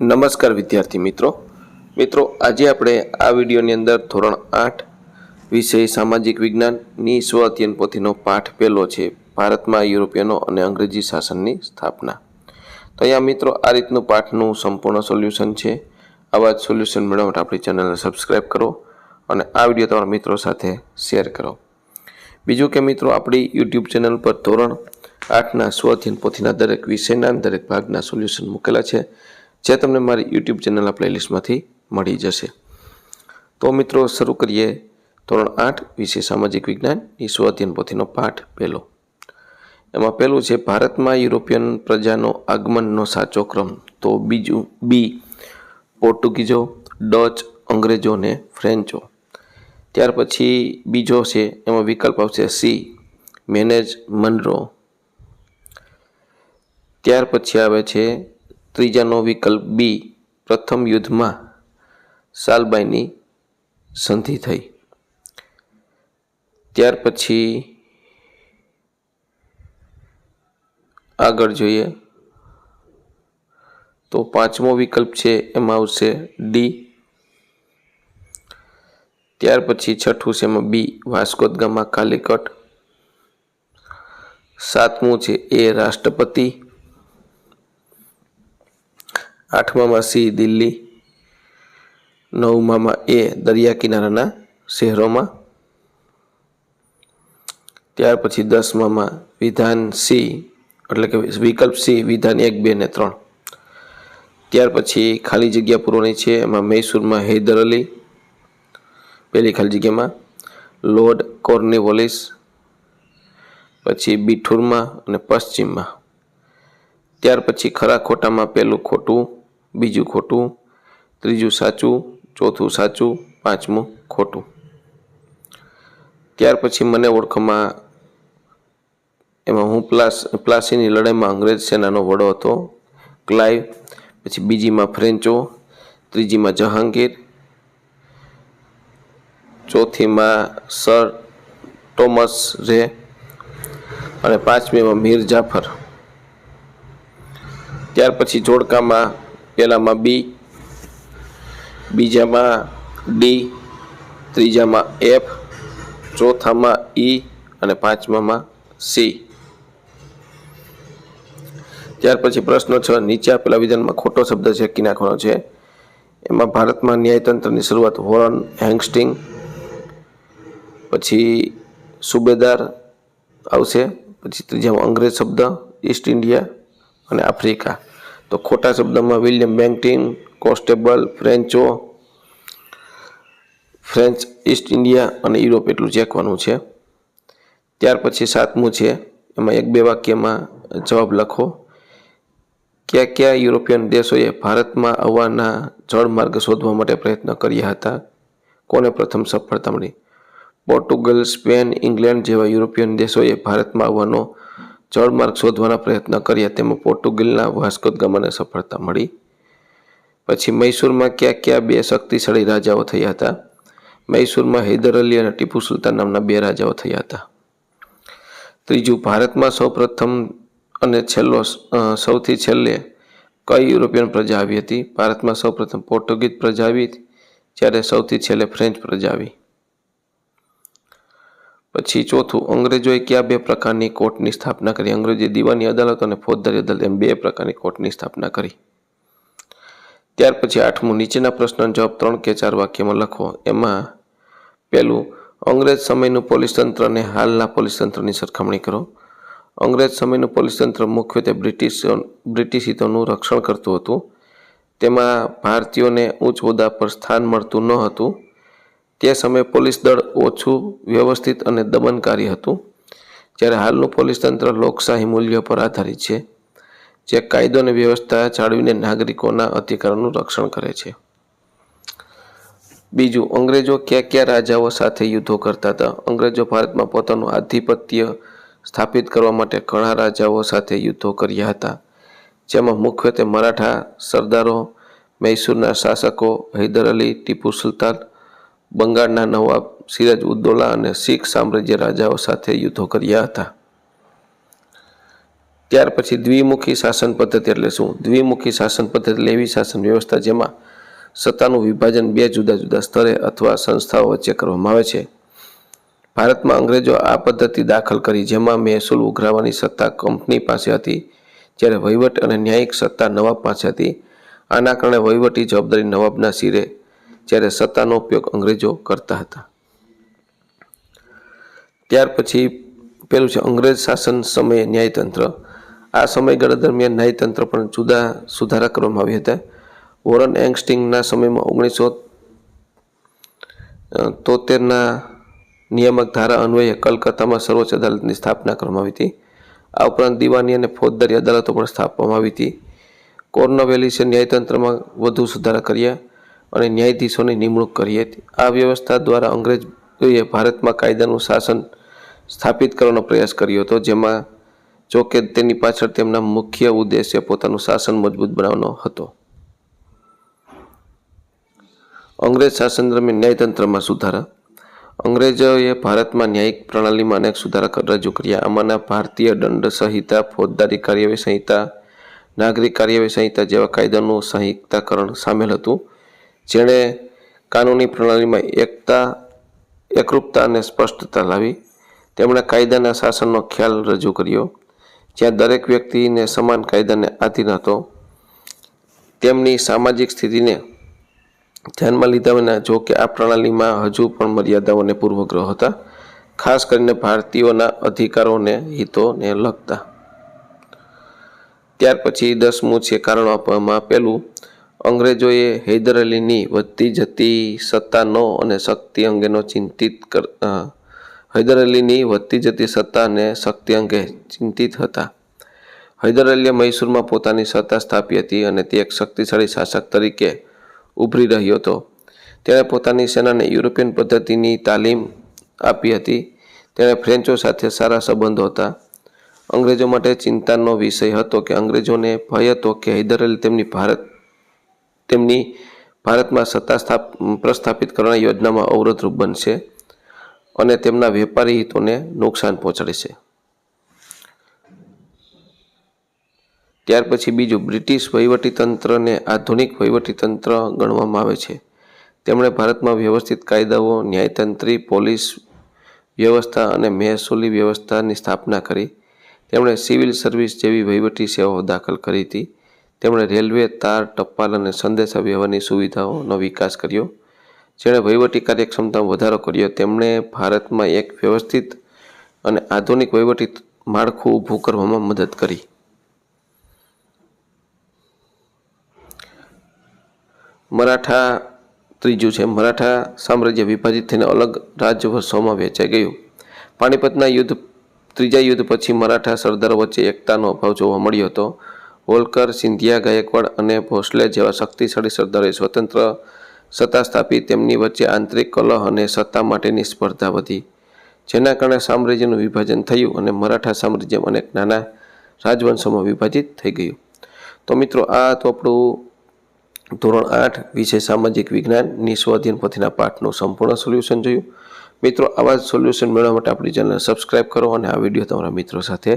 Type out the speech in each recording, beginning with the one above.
નમસ્કાર વિદ્યાર્થી મિત્રો. મિત્રો, આજે આપણે આ વિડીયોની અંદર ધોરણ આઠ વિષય સામાજિક વિજ્ઞાનની સ્વ અધ્યયન પોથીનો પાઠ પહેલો છે, ભારતમાં યુરોપિયનો અને અંગ્રેજી શાસનની સ્થાપના. તો અહીંયા મિત્રો, આ રીતનું પાઠનું સંપૂર્ણ સોલ્યુશન છે. આવા જ સોલ્યુશન મેળવવા માટે આપણી ચેનલને સબસ્ક્રાઈબ કરો અને આ વીડિયો તમારા મિત્રો સાથે શેર કરો. બીજું કે મિત્રો, આપણી યુટ્યુબ ચેનલ પર ધોરણ આઠના સ્વ અધ્યયન પોથીના દરેક વિષયના દરેક ભાગના સોલ્યુશન મૂકેલા છે. જે તમને મારી યુટ્યુબ ચેનલના પ્લેલિસ્ટમાંથી મળી જશે. તો મિત્રો, શરૂ કરીએ ધોરણ આઠ વિશે સામાજિક વિજ્ઞાન એ અધ્યયન પોથીનો પાઠ પહેલો. એમાં પહેલું છે, ભારતમાં યુરોપિયન પ્રજાનો આગમનનો સાચો ક્રમ. તો બીજું, બી પોર્ટુગીઝો ડચ, અંગ્રેજો અને ફ્રેન્ચો. ત્યાર પછી બીજો છે, એમાં વિકલ્પ આવશે સી, મેનેજ મનરો. ત્યાર પછી આવે છે ત્રીજાનો વિકલ્પ બી, પ્રથમ યુદ્ધમાં સાલબાઈની સંધિ થઈ. ત્યાર પછી આગળ જોઈએ તો પાંચમો વિકલ્પ છે, એમાં આવશે ડી. ત્યાર પછી છઠ્ઠું છે એમાં બી વાસ્કોદ ગામા કાલિકટ. સાતમું છે એ રાષ્ટ્રપતિ. આઠમામાં સી દિલ્હી, નવમામાં એ દરિયા કિનારાના શહેરોમાં, ત્યાર પછી દસમામાં વિધાન સી, એટલે કે વિકલ્પ સી, વિધાન એક, બે ને ત્રણ. ત્યાર પછી ખાલી જગ્યા પૂરવાની છે, એમાં મૈસૂરમાં હૈદર અલી, પહેલી ખાલી જગ્યામાં લોર્ડ કોર્નિવોલિસ, પછી બિઠુરમાં અને પશ્ચિમમાં. ત્યાર પછી ખરા ખોટામાં પહેલું ખોટું બીજું ખોટું, ત્રીજું સાચું, ચોથું સાચું, પાંચમું ખોટું. ત્યાર પછી મને ઓળખમાં એમાં હું પ્લાસ, પ્લાસીની લડાઈમાં અંગ્રેજ સેનાનો વડો હતો ક્લાઇવ પછી બીજીમાં ફ્રેન્ચો, ત્રીજીમાં જહાંગીર, ચોથીમાં સર ટોમસ રે, અને પાંચમીમાં મીર જાફર. ત્યાર પછી જોડકામાં પહેલામાં બી, બીજામાં ડી, ત્રીજામાં એફ, ચોથામાં ઈ અને પાંચમામાં સી. ત્યાર પછી પ્રશ્ન છ, નીચે આપેલા વિધાનમાં ખોટો શબ્દ છેકી નાખવાનો છે. એમાં ભારતમાં ન્યાયતંત્રની શરૂઆત હોરન હેંગસ્ટિંગ, પછી સુબેદાર આવશે, પછી ત્રીજામાં અંગ્રેજ શબ્દ, ઈસ્ટ ઇન્ડિયા અને આફ્રિકા. તો ખોટા શબ્દમાં વિલિયમ બેન્કટિન કોન્સ્ટેબલ, ફ્રેન્ચો, ફ્રેન્ચ ઈસ્ટ ઇન્ડિયા અને યુરોપ એટલું ચેકવાનું છે. ત્યાર પછી સાતમું છે, એમાં એક બે વાક્યમાં જવાબ લખો. કયા કયા યુરોપિયન દેશોએ ભારતમાં આવવાના જળમાર્ગ શોધવા માટે પ્રયત્ન કર્યા હતા? કોને પ્રથમ સફળતા મળી? પોર્ટુગલ, સ્પેન, ઇંગ્લેન્ડ જેવા યુરોપિયન દેશોએ ભારતમાં આવવાનો જળમાર્ગ શોધવાના પ્રયત્ન કર્યા તેમાં પોર્ટુગલના વાસ્કોદગામાને સફળતા મળી. પછી મૈસૂરમાં કયા કયા બે શક્તિશાળી રાજાઓ થયા હતા? મૈસૂરમાં હૈદર અલી અને ટીપુ સુલતાન નામના બે રાજાઓ થયા હતા. ત્રીજું, ભારતમાં સૌપ્રથમ અને છેલ્લો સૌથી છેલ્લે કઈ યુરોપિયન પ્રજા આવી હતી? ભારતમાં સૌપ્રથમ પોર્ટુગીઝ પ્રજા આવી જ્યારે સૌથી છેલ્લે ફ્રેન્ચ પ્રજા આવી. પછી ચોથું, અંગ્રેજોએ કયા બે પ્રકારની કોર્ટની સ્થાપના કરી? અંગ્રેજોએ દીવાની અદાલત અને ફોજદારી અદાલત એમ બે પ્રકારની કોર્ટની સ્થાપના કરી. ત્યાર પછી આઠમું, નીચેના પ્રશ્નનો જવાબ ત્રણ કે ચાર વાક્યમાં લખો. એમાં પહેલું, અંગ્રેજ સમયનું પોલીસ તંત્ર અને હાલના પોલીસ તંત્રની સરખામણી કરો. અંગ્રેજ સમયનું પોલીસ તંત્ર મુખ્યત્વે બ્રિટિશ બ્રિટિશ હિતોનું રક્ષણ કરતું હતું. તેમાં ભારતીયોને ઉચ્ચ હોદ્દા પર સ્થાન મળતું ન હતું. તે સમયે પોલીસ દળ ઓછું વ્યવસ્થિત અને દમનકારી હતું. જ્યારે હાલનું પોલીસ તંત્ર લોકશાહી મૂલ્યો પર આધારિત છે, જે કાયદો અને વ્યવસ્થા જાળવીને નાગરિકોના અધિકારોનું રક્ષણ કરે છે. બીજું, અંગ્રેજો કયા કયા રાજાઓ સાથે યુદ્ધો કરતા હતા? અંગ્રેજો ભારતમાં પોતાનું આધિપત્ય સ્થાપિત કરવા માટે ઘણા રાજાઓ સાથે યુદ્ધો કર્યા હતા, જેમાં મુખ્યત્વે મરાઠા સરદારો, મૈસૂરના શાસકો, હૈદર અલી, ટીપુ સુલતાન બંગાળના નવાબ સિરાજ ઉદ્દોલા અને શીખ સામ્રાજ્ય રાજાઓ સાથે યુદ્ધો કર્યા હતા. ત્યાર પછી દ્વિમુખી શાસન પદ્ધતિ એટલે શું? દ્વિમુખી શાસન પદ્ધતિ એટલે એવી શાસન વ્યવસ્થા જેમાં સત્તાનું વિભાજન બે જુદા જુદા સ્તરે અથવા સંસ્થાઓ વચ્ચે કરવામાં આવે છે. ભારતમાં અંગ્રેજો આ પદ્ધતિ દાખલ કરી, જેમાં મહેસૂલ ઉઘરાવવાની સત્તા કંપની પાસે હતી, જ્યારે વહીવટ અને ન્યાયિક સત્તા નવાબ પાસે હતી. આના કારણે વહીવટી જવાબદારી નવાબના શિરે જ્યારે સત્તાનો ઉપયોગ અંગ્રેજો કરતા હતા. ત્યાર પછી પેલું છે, અંગ્રેજ શાસન સમયે ન્યાયતંત્ર. આ સમયગાળા દરમિયાન ન્યાયતંત્ર પણ જુદા સુધારા કરવામાં આવ્યા હતા. વોરન એંગસ્ટિંગના સમયમાં ઓગણીસો તોતેરના નિયામક ધારા અન્વયે કલકત્તામાં સર્વોચ્ચ અદાલતની સ્થાપના કરવામાં આવી હતી. આ ઉપરાંત દિવાની અને ફોજદારી અદાલતો પણ સ્થાપવામાં આવી હતી. કોર્નવેલિસે ન્યાયતંત્રમાં વધુ સુધારા કર્યા. અને ન્યાયાધીશોની નિમણૂક કરી હતી. આ વ્યવસ્થા દ્વારા અંગ્રેજોએ ભારતમાં કાયદાનું શાસન સ્થાપિત કરવાનો પ્રયાસ કર્યો હતો, જેમાં જોકે તેની પાછળ તેમના મુખ્ય ઉદ્દેશ્ય પોતાનું શાસન મજબૂત બનાવવાનો હતો. અંગ્રેજ શાસન દરમિયાન ન્યાયતંત્રમાં સુધારા. અંગ્રેજોએ ભારતમાં ન્યાયિક પ્રણાલીમાં અનેક સુધારા રજૂ કર્યા. આમાંના ભારતીય દંડ સંહિતા, ફોજદારી કાર્યવાહી સંહિતા, નાગરિક કાર્યવાહી સંહિતા જેવા કાયદાનું સંહિતાકરણ સામેલ હતું. જેણે કાનૂની પ્રણાલીમાં એકતા, એકરૂપતા અને સ્પષ્ટતા લાવી તેમણે કાયદાના શાસનનો ખ્યાલ રજૂ કર્યો. જ્યાં દરેક વ્યક્તિને સમાન કાયદાને આધીન હતો, તેમની સામાજિક સ્થિતિને ધ્યાનમાં લીધા વિના જો કે આ પ્રણાલીમાં હજુ પણ મર્યાદાઓ અને પૂર્વગ્રહ હતા, ખાસ કરીને ભારતીયોના અધિકારોને, હિતોને લગતા. ત્યાર પછી દસમું છે કારણો આપવામાં પેલું અંગ્રેજોએ હૈદર અલીની વધતી જતી સત્તાનો અને શક્તિ અંગેનો ચિંતિત કર હૈદર અલીની વધતી જતી સત્તા અને શક્તિ અંગે ચિંતિત હતા. હૈદર અલીએ મૈસૂરમાં પોતાની સત્તા સ્થાપી હતી અને તે એક શક્તિશાળી શાસક તરીકે ઉભરી રહ્યો હતો. તેણે પોતાની સેનાને યુરોપિયન પદ્ધતિની તાલીમ આપી હતી. તેણે ફ્રેન્ચો સાથે સારા સંબંધો હતા. અંગ્રેજો માટે ચિંતાનો વિષય હતો કે અંગ્રેજોને ભય હતો કે હૈદર અલી તેમની ભારત તેમની ભારતમાં સત્તા સ્થાપ, પ્રસ્થાપિત કરવાની યોજનામાં અવરોધરૂપ બનશે અને તેમના વેપારી હિતોને નુકસાન પહોંચાડશે. ત્યાર પછી બીજું, બ્રિટિશ વહીવટીતંત્રને આધુનિક વહીવટીતંત્ર ગણવામાં આવે છે. તેમણે ભારતમાં વ્યવસ્થિત કાયદાઓ, ન્યાયતંત્રી, પોલીસ વ્યવસ્થા અને મહેસૂલી વ્યવસ્થાની સ્થાપના કરી. તેમણે સિવિલ સર્વિસ જેવી વહીવટી સેવાઓ દાખલ કરી હતી. તેમણે રેલવે તાર, ટપાલ અને સંદેશા વ્યવહારની સુવિધાઓનો વિકાસ કર્યો. જેણે વહીવટી કાર્યક્ષમતામાં વધારો કર્યો. તેમણે ભારતમાં એક વ્યવસ્થિત અને આધુનિક વહીવટી માળખું ઊભું કરવામાં મદદ કરી. મરાઠા ત્રીજું છે, મરાઠા સામ્રાજ્ય વિભાજિત થઈને અલગ રાજવંશોમાં વેચાઈ ગયું. પાણીપતના યુદ્ધ, ત્રીજા યુદ્ધ પછી મરાઠા સરદારો વચ્ચે એકતાનો અભાવ જોવા મળ્યો હતો. હોલકર, સિંધિયા, ગાયકવાડ અને ભોસલે જેવા શક્તિશાળી સરદારોએ સ્વતંત્ર સત્તા સ્થાપી. તેમની વચ્ચે આંતરિક કલહ અને સત્તા માટેની સ્પર્ધા વધી, જેના કારણે સામ્રાજ્યનું વિભાજન થયું અને મરાઠા સામ્રાજ્ય અનેક નાના રાજવંશોમાં વિભાજિત થઈ ગયું. તો મિત્રો, આ તો આપણું ધોરણ આઠ, વિષય સામાજિક વિજ્ઞાનની સ્વ પોથીના પાઠનું સંપૂર્ણ સોલ્યુશન જોયું. મિત્રો, આવા જ સોલ્યુશન મેળવવા માટે આપણી ચેનલ સબસ્ક્રાઇબ કરો અને આ વીડિયો તમારા મિત્રો સાથે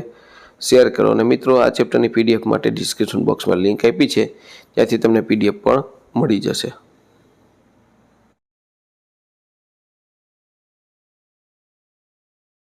શેર કરો. અને મિત્રો, આ ચેપ્ટરની પીડીએફ માટે ડિસ્ક્રિપ્શન બોક્સમાં લિંક આપી છે. ત્યાંથી તમને પીડીએફ પણ મળી જશે.